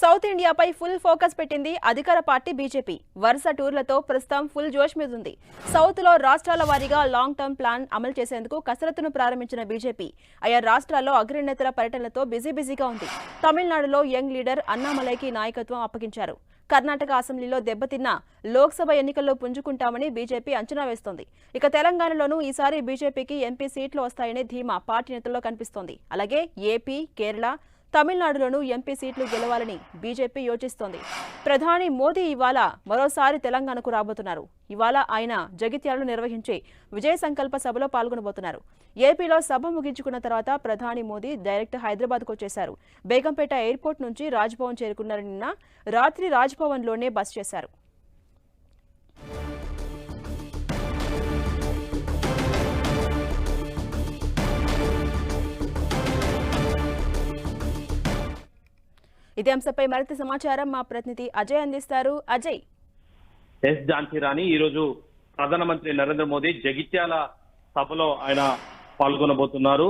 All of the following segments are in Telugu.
సౌత్ ఇండియాపై ఫుల్ ఫోకస్ పెట్టింది అధికార పార్టీ బీజేపీ. వరుస టూర్లతో ప్రస్తుతం ఫుల్ జోష్ మీద ఉంది. సౌత్లో రాష్ట్రాల వారీగా లాంగ్ టర్మ్ ప్లాన్ అమలు చేసేందుకు కసరత్తును ప్రారంభించిన బీజేపీ. ఆయా రాష్ట్రాల్లో అగ్రనేతల పర్యటనలతో బిజీ బిజీగా ఉంది. తమిళనాడులో యంగ్ లీడర్ అన్నామలైకి నాయకత్వం అప్పగించారు. కర్ణాటక అసెంబ్లీలో దెబ్బతిన్న లోక్సభ ఎన్నికల్లో పుంజుకుంటామని బీజేపీ అంచనా వేస్తోంది. ఇక తెలంగాణలోనూ ఈసారి బీజేపీకి ఎంపీ సీట్లు వస్తాయనే ధీమా పార్టీ నేతల్లో కనిపిస్తోంది. అలాగే ఏపీ కేరళ తమిళనాడులోనూ ఎంపీ సీట్లు గెలవాలని బీజేపీ యోచిస్తోంది. ప్రధాని మోదీ ఇవాళ మరోసారి తెలంగాణకు రాబోతున్నారు. ఇవాళ ఆయన జగిత్యాలలో నిర్వహించే విజయ సంకల్ప సభలో పాల్గొనబోతున్నారు. ఏపీలో సభ ముగించుకున్న తర్వాత ప్రధాని మోదీ డైరెక్ట్ హైదరాబాద్కు వచ్చేశారు. బేగంపేట ఎయిర్పోర్ట్ నుంచి రాజ్భవన్ చేరుకున్నారు నిన్న రాత్రి రాజ్భవన్లోనే బస్ చేశారు. ఇదే అంశంపై మరింత సమాచారం మా ప్రతినిధి అజయ్ అందిస్తారు. అజయ్. ఎస్ ఝాన్సీ రాణి ఈ రోజు ప్రధానమంత్రి నరేంద్ర మోదీ జగిత్యాల సభలో ఆయన పాల్గొనబోతున్నారు.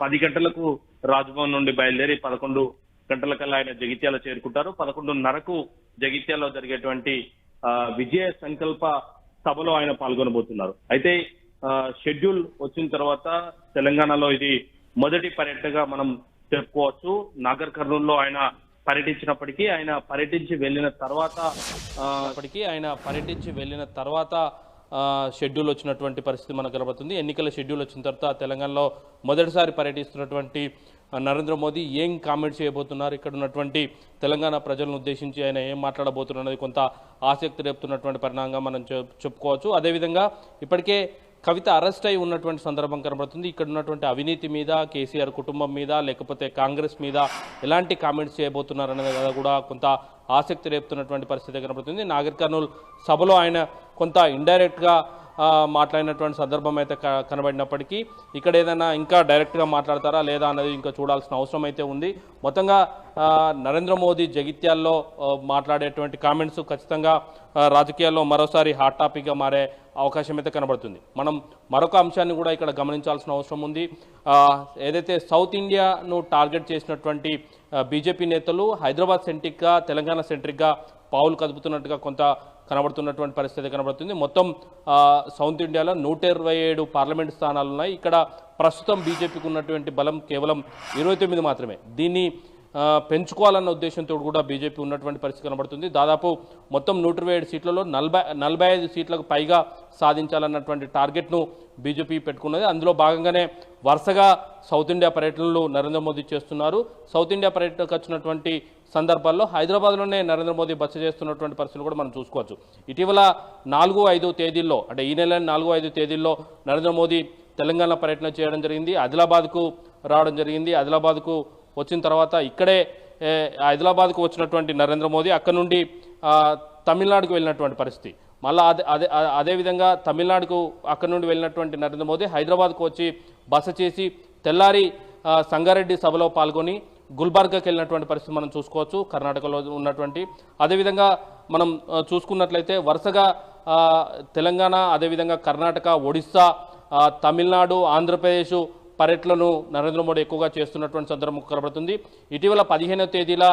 పది గంటలకు రాజ్భవన్ నుండి బయలుదేరి పదకొండు గంటలకల్లా ఆయన జగిత్యాల చేరుకుంటారు. పదకొండున్నరకు జగిత్యాలలో జరిగేటువంటి ఆ, విజయ సంకల్ప సభలో ఆయన పాల్గొనబోతున్నారు. అయితే షెడ్యూల్ వచ్చిన తర్వాత తెలంగాణలో ఇది మొదటి పర్యటనగా మనం చెప్పుకోవచ్చు. నాగర్ కర్నూలులో ఆయన పర్యటించినప్పటికీ ఆయన పర్యటించి వెళ్ళిన తర్వాత అప్పటికీ అప్పటికి ఆయన పర్యటించి వెళ్ళిన తర్వాత షెడ్యూల్ వచ్చినటువంటి పరిస్థితి మనకు కనబడుతుంది. ఎన్నికల షెడ్యూల్ వచ్చిన తర్వాత తెలంగాణలో మొదటిసారి పర్యటిస్తున్నటువంటి నరేంద్ర మోదీ ఏం కామెంట్ చేయబోతున్నారు? ఇక్కడ ఉన్నటువంటి తెలంగాణ ప్రజలను ఉద్దేశించి ఆయన ఏం మాట్లాడబోతున్నారు అనేది కొంత ఆసక్తి రేపుతున్నటువంటి పరిణామంగా మనం చెప్- చెప్పుకోవచ్చు. అదేవిధంగా ఇప్పటికే కవిత అరెస్ట్ అయి ఉన్నటువంటి సందర్భం కనబడుతుంది. ఇక్కడ ఉన్నటువంటి అవినీతి మీద కేసీఆర్ కుటుంబం మీద లేకపోతే కాంగ్రెస్ మీద ఎలాంటి కామెంట్స్ చేయబోతున్నారు అనేది కదా కూడా కొంత ఆసక్తి రేపుతున్నటువంటి పరిస్థితి కనబడుతుంది. నాగర్ కర్నూల్ సభలో ఆయన కొంత ఇండైరెక్ట్గా మాట్లాడినటువంటి సందర్భం అయితే క- కనబడినప్పటికీ ఇక్కడ ఏదైనా ఇంకా డైరెక్ట్గా మాట్లాడతారా లేదా అన్నది ఇంకా చూడాల్సిన అవసరం అయితే ఉంది. మొత్తంగా నరేంద్ర మోదీ జగిత్యాల్లో మాట్లాడేటువంటి కామెంట్స్ ఖచ్చితంగా రాజకీయాల్లో మరోసారి హాట్ టాపిక్గా మారే అవకాశం అయితే కనబడుతుంది. మనం మరొక అంశాన్ని కూడా ఇక్కడ గమనించాల్సిన అవసరం ఉంది. ఏదైతే సౌత్ ఇండియాను టార్గెట్ చేసినటువంటి బీజేపీ నేతలు హైదరాబాద్ సెంట్రిక్గా తెలంగాణ సెంట్రిక్గా పావులు కదుపుతున్నట్టుగా కొంత కనబడుతున్నటువంటి పరిస్థితి కనబడుతుంది. మొత్తం సౌత్ ఇండియాలో నూట ఇరవై ఏడు పార్లమెంట్ స్థానాలు ఉన్నాయి. ఇక్కడ ప్రస్తుతం బీజేపీకి ఉన్నటువంటి బలం కేవలం ఇరవై తొమ్మిది మాత్రమే. దీన్ని పెంచుకోవాలన్న ఉద్దేశంతో కూడా బీజేపీ ఉన్నటువంటి పరిస్థితి కనబడుతుంది. దాదాపు మొత్తం నూట ఇరవై ఏడు సీట్లలో నలభై నలభై ఐదు సీట్లకు పైగా సాధించాలన్నటువంటి టార్గెట్ను బీజేపీ పెట్టుకున్నది. అందులో భాగంగానే వరుసగా సౌత్ ఇండియా పర్యటనలు నరేంద్ర మోదీ చేస్తున్నారు. సౌత్ ఇండియా పర్యటనకు వచ్చినటువంటి సందర్భాల్లో హైదరాబాద్లోనే నరేంద్ర మోదీ బస చేస్తున్నటువంటి పరిస్థితులు కూడా మనం చూసుకోవచ్చు. ఇటీవల నాలుగు ఐదు తేదీల్లో అంటే ఈ నెల నాలుగు ఐదు తేదీల్లో నరేంద్ర మోదీ తెలంగాణ పర్యటన చేయడం జరిగింది. ఆదిలాబాద్కు రావడం జరిగింది. ఆదిలాబాద్కు వచ్చిన తర్వాత ఇక్కడే హైదరాబాద్కు వచ్చినటువంటి నరేంద్ర మోదీ అక్కడ నుండి తమిళనాడుకు వెళ్ళినటువంటి పరిస్థితి. మళ్ళీ అదే అదే అదే- అదేవిధంగా తమిళనాడుకు అక్కడ నుండి వెళ్ళినటువంటి నరేంద్ర మోదీ హైదరాబాద్కు వచ్చి బస చేసి తెల్లారి సంగారెడ్డి సభలో పాల్గొని గుల్బర్గాకి వెళ్ళినటువంటి పరిస్థితి మనం చూసుకోవచ్చు కర్ణాటకలో ఉన్నటువంటి. అదేవిధంగా మనం చూసుకున్నట్లయితే వరుసగా తెలంగాణ అదేవిధంగా కర్ణాటక ఒడిస్సా తమిళనాడు ఆంధ్రప్రదేశ్ పర్యటనను నరేంద్ర మోడీ ఎక్కువగా చేస్తున్నటువంటి సందర్భం కనబడుతుంది. ఇటీవల పదిహేనవ తేదీల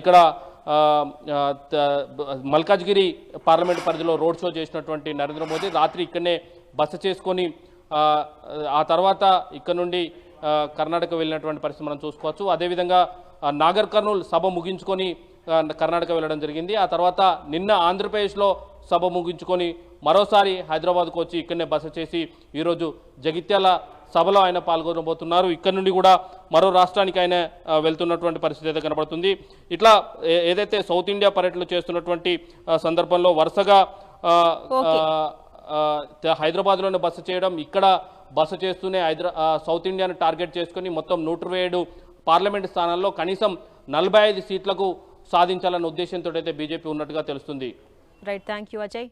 ఇక్కడ మల్కాజ్గిరి పార్లమెంట్ పరిధిలో రోడ్ షో చేసినటువంటి నరేంద్ర మోదీ రాత్రి ఇక్కడనే బస చేసుకొని ఆ, తర్వాత ఇక్కడ నుండి కర్ణాటక వెళ్ళినటువంటి పరిస్థితి మనం చూసుకోవచ్చు. అదేవిధంగా నాగర్ కర్నూల్ సభ ముగించుకొని కర్ణాటక వెళ్ళడం జరిగింది. ఆ తర్వాత నిన్న ఆంధ్రప్రదేశ్లో సభ ముగించుకొని మరోసారి హైదరాబాద్కు వచ్చి ఇక్కడనే బస చేసి ఈరోజు జగిత్యాల సభలో ఆయన పాల్గొనబోతున్నారు. ఇక్కడ నుండి కూడా మరో రాష్ట్రానికి ఆయన వెళ్తున్నటువంటి పరిస్థితి అయితే కనబడుతుంది. ఇట్లా ఏదైతే సౌత్ ఇండియా పర్యటనలు చేస్తున్నటువంటి సందర్భంలో వరుసగా హైదరాబాద్లోనే బస చేయడం ఇక్కడ బస చేస్తూనే హైదరా సౌత్ ఇండియాను టార్గెట్ చేసుకుని మొత్తం నూట ఇరవై ఏడు పార్లమెంట్ స్థానాల్లో కనీసం నలభై ఐదు సీట్లకు సాధించాలన్న ఉద్దేశంతో అయితే బీజేపీ ఉన్నట్టుగా తెలుస్తుంది. Right thank you Ajay